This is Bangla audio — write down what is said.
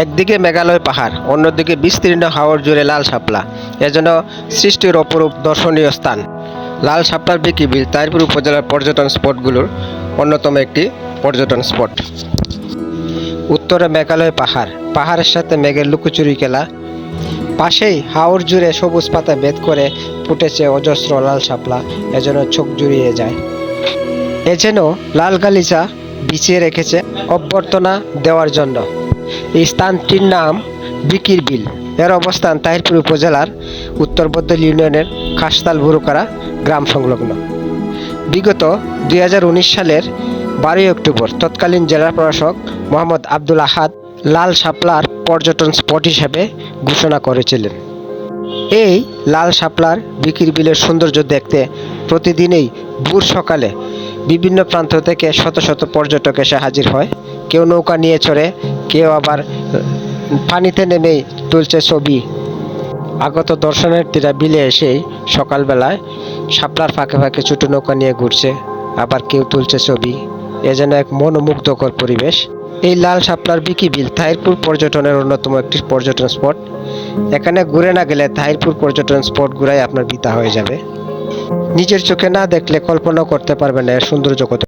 একদিকে মেঘালয় পাহাড়, অন্যদিকে বিস্তীর্ণ হাওর জুড়ে লাল শাপলা। এজন্য সৃষ্টির অপরূপ দর্শনীয় স্থান। লাল শাপলার বিকি বিল তাইরপুর উপজেলার পর্যটন স্পটগুলোর অন্যতম একটি পর্যটন স্পট। উত্তরে মেঘালয় পাহাড়, পাহাড়ের সাথে মেঘের লুকোচুরি খেলা। পাশেই হাওর জুড়ে সবুজ পাতা বেদ করে ফুটেছে অজস্র লাল শাপলা এজন্য চোখ জুড়িয়ে যায়। এ যেন লাল গালিচা বিছিয়ে রেখেছে অভ্যর্থনা দেওয়ার জন্য। এই স্থানটির নাম বিকির বিল এর অবস্থান তাহিরপুর উপজেলার উত্তর বদল ইউনিয়নের খাসতাল বুরুকারা গ্রাম সংলগ্ন। বিগত দুই হাজার উনিশ সালের বারোই অক্টোবর তৎকালীন জেলা প্রশাসক মোহাম্মদ আব্দুল আহাদ লাল শাপলার পর্যটন স্পট হিসেবে ঘোষণা করেছিলেন। এই লাল শাপলার বিকির বিলের সৌন্দর্য দেখতে প্রতিদিনেই ভোর সকালে বিভিন্ন প্রান্ত থেকে শত শত পর্যটক এসে হাজির হয়। কেউ নৌকা নিয়ে চড়ে, কেউ আবার পানিতে নেমেই তুলছে ছবি। আগত দর্শনার্থীরা বিলে এসেই সকালবেলায় শাপলার ফাঁকে ফাঁকে ছোটো নৌকা নিয়ে ঘুরছে, আবার কেউ তুলছে ছবি। এ যেন এক মনোমুগ্ধকর পরিবেশ। এই লাল শাপলার বিকি বিল তাহিরপুর পর্যটনের অন্যতম একটি পর্যটন স্পট। এখানে ঘুরে না গেলে তাহিরপুর পর্যটন স্পট ঘুরাই আপনার বিতা হয়ে যাবে। নিজের চোখে না দেখলে কল্পনা করতে পারবে না এর সৌন্দর্য কত